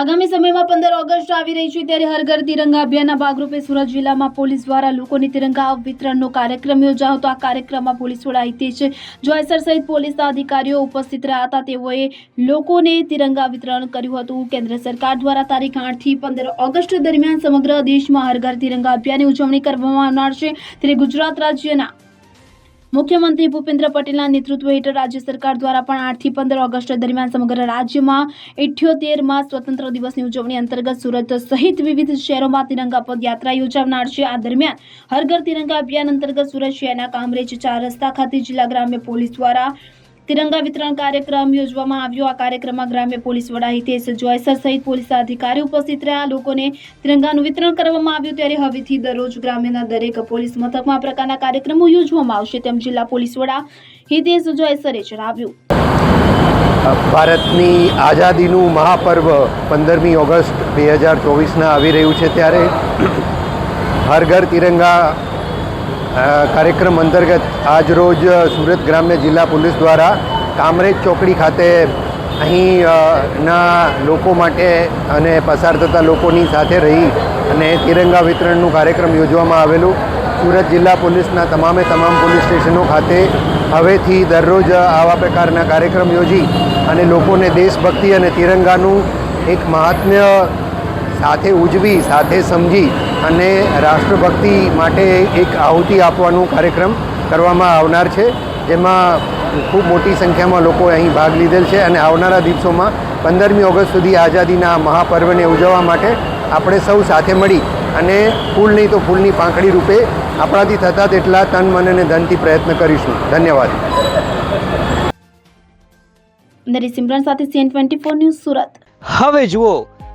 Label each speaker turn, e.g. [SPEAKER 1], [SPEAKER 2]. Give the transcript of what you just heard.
[SPEAKER 1] આગામી સમયમાં પંદર ઓગસ્ટ આવી રહી છે ત્યારે હર ઘર તિરંગા અભિયાનના ભાગરૂપે સુરત જિલ્લામાં પોલીસ દ્વારા લોકોને તિરંગા વિતરણનો કાર્યક્રમ યોજાયો હતો. આ કાર્યક્રમમાં પોલીસ વડા હિતેશ જોયસર સહિત પોલીસના અધિકારીઓ ઉપસ્થિત રહ્યા હતા. તેઓએ લોકોને તિરંગા વિતરણ કર્યું હતું. કેન્દ્ર સરકાર દ્વારા તારીખ આઠથી પંદર ઓગસ્ટ દરમિયાન સમગ્ર દેશમાં હર ઘર તિરંગા અભિયાનની ઉજવણી કરવામાં આવનાર છે. ત્યારે ગુજરાત રાજ્યના મુખ્યમંત્રી ભૂપેન્દ્ર પટેલના નેતૃત્વ હેઠળ રાજ્ય સરકાર દ્વારા પણ આઠથી પંદર ઓગસ્ટ દરમિયાન સમગ્ર રાજ્યમાં ઇઠ્યોતેરમાં સ્વતંત્ર દિવસની ઉજવણી અંતર્ગત સુરત સહિત વિવિધ શહેરોમાં તિરંગા પદયાત્રા યોજાનાર છે. આ દરમિયાન હર ઘર તિરંગા અભિયાન અંતર્ગત સુરત શહેરના કામરેજ ચાર રસ્તા ખાતે જિલ્લા ગ્રામ્ય પોલીસ દ્વારા તિરંગા વિતરણ કાર્યક્રમ યોજવામાં આવ્યો. આ કાર્યક્રમમાં ગ્રામ્ય પોલીસ વડા હિતેશ જોયસર સહિત પોલીસ અધિકારીઓ ઉપસ્થિત રહ્યા. લોકોને તિરંગાનું વિતરણ કરવામાં આવ્યું ત્યારે હવેથી દરરોજ ગ્રામ્યના દરેક પોલીસ મથકમાં પ્રકારના કાર્યક્રમો યોજવામાં આવશે તેમ જિલ્લા પોલીસ વડા હિતેશ જોયસરે જણાવ્યું.
[SPEAKER 2] ભારતની આઝાદીનું મહાપર્વ પંદરમી ઓગસ્ટ બે હજાર ચોવીસના આવી રહ્યું છે ત્યારે હર ઘર તિરંગા કાર્યક્રમ અંતર્ગત આજરોજ સુરત ગ્રામ્ય જિલ્લા પોલીસ દ્વારા કામરેજ ચોકડી ખાતે અહીં ના લોકો માટે અને પસાર થતા લોકોની સાથે રહી અને તિરંગા વિતરણનું કાર્યક્રમ યોજવામાં આવેલું. સુરત જિલ્લા પોલીસના તમામે તમામ પોલીસ સ્ટેશનો ખાતે હવેથી દરરોજ આવા પ્રકારના કાર્યક્રમ યોજી અને લોકોને દેશભક્તિ અને તિરંગાનું એક મહાત્મ્ય સાથે ઉજવી સાથે સમજી અને રાષ્ટ્રભક્તિ માટે એક આહુતિ આપવાનો કાર્યક્રમ કરવામાં આવનાર છે જેમાં ખૂબ મોટી સંખ્યામાં લોકો અહીં ભાગ લીધેલ છે અને આવનારા દિવસોમાં પંદરમી ઓગસ્ટ સુધી આઝાદીના મહાપર્વને ઉજવવા માટે આપણે સૌ સાથે મળી અને ફૂલ નહીં તો ફૂલની પાંખડી રૂપે આપણાથી થતા તેટલા તન મન અને ધનથી પ્રયત્ન કરીશું. ધન્યવાદ.
[SPEAKER 1] નરી સિમરન સાથે CN twenty four news Surat.
[SPEAKER 3] હવે જુઓ